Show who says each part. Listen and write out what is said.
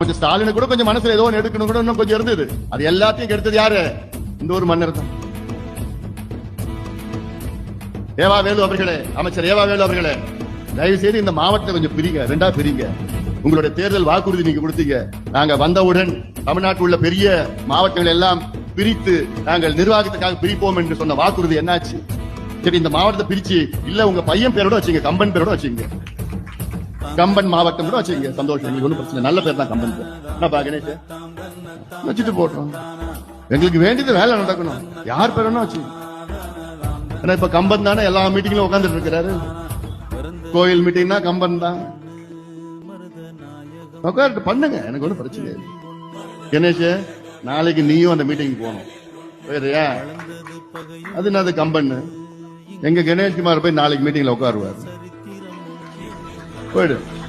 Speaker 1: கொஞ்சம் ஸ்டாலினு கூட கொஞ்சம் மனசுல ஏதோ ஒன்று எடுக்கணும் கூட இன்னும் கொஞ்சம் இருந்தது. அது எல்லாத்தையும் கெடுத்தது யாரு? இந்த ஒரு மன்னர் தான். ஏவா வேலு அவர்களே அமைச்சர் ஏவா வேலு அவர்களே தயவு செய்து இந்த மாவட்டத்தை கொஞ்சம் பிரிங்க ரெண்டா பிரிங்க. உங்களுடைய தேர்தல் வாக்குறுதி நீங்க கொடுத்தீங்க. நாங்க வந்தவுடன் தமிழ்நாட்டில் உள்ள பெரிய மாவட்டங்கள் எல்லாம் பிரித்து நாங்கள் நிர்வாகத்துக்காக பிரிப்போம் என்று சொன்ன வாக்குறுதி என்னாச்சு? சரி இந்த மாவட்டத்தை பிரிச்சு இல்ல உங்க பையன் பேரோட வச்சுங்க கம்பன் பேரோட வச்சுங்க கம்பன் மாவட்டம் கூட வச்சுங்க சந்தோஷம். எங்களுக்கு ஒன்றும் பிரச்சனை நல்ல பேர் தான் கம்பன் பேர். என்னப்பா கணேஷ்? வச்சுட்டு போட்டோம் எங்களுக்கு வேண்டியது வேலை நடக்கணும். யார் பேர் வேணா வச்சு ஏன்னா இப்ப கம்பன் தானே எல்லா மீட்டிங்லயும் உட்கார்ந்துட்டு இருக்கிறாரு. கோயில் மீட்டிங்னா கம்பன் தான். உட்காந்து பண்ணுங்க. எனக்கு ஒன்றும் பிரச்சனை இல்லை. கணேஷ் நாளைக்கு நீயும் அந்த மீட்டிங் போகணும். போயிடுறியா அது என்னது கம்பன் எங்க கணேஷ்குமார் போய் நாளைக்கு மீட்டிங்ல உட்காருவாரு. Buyurun.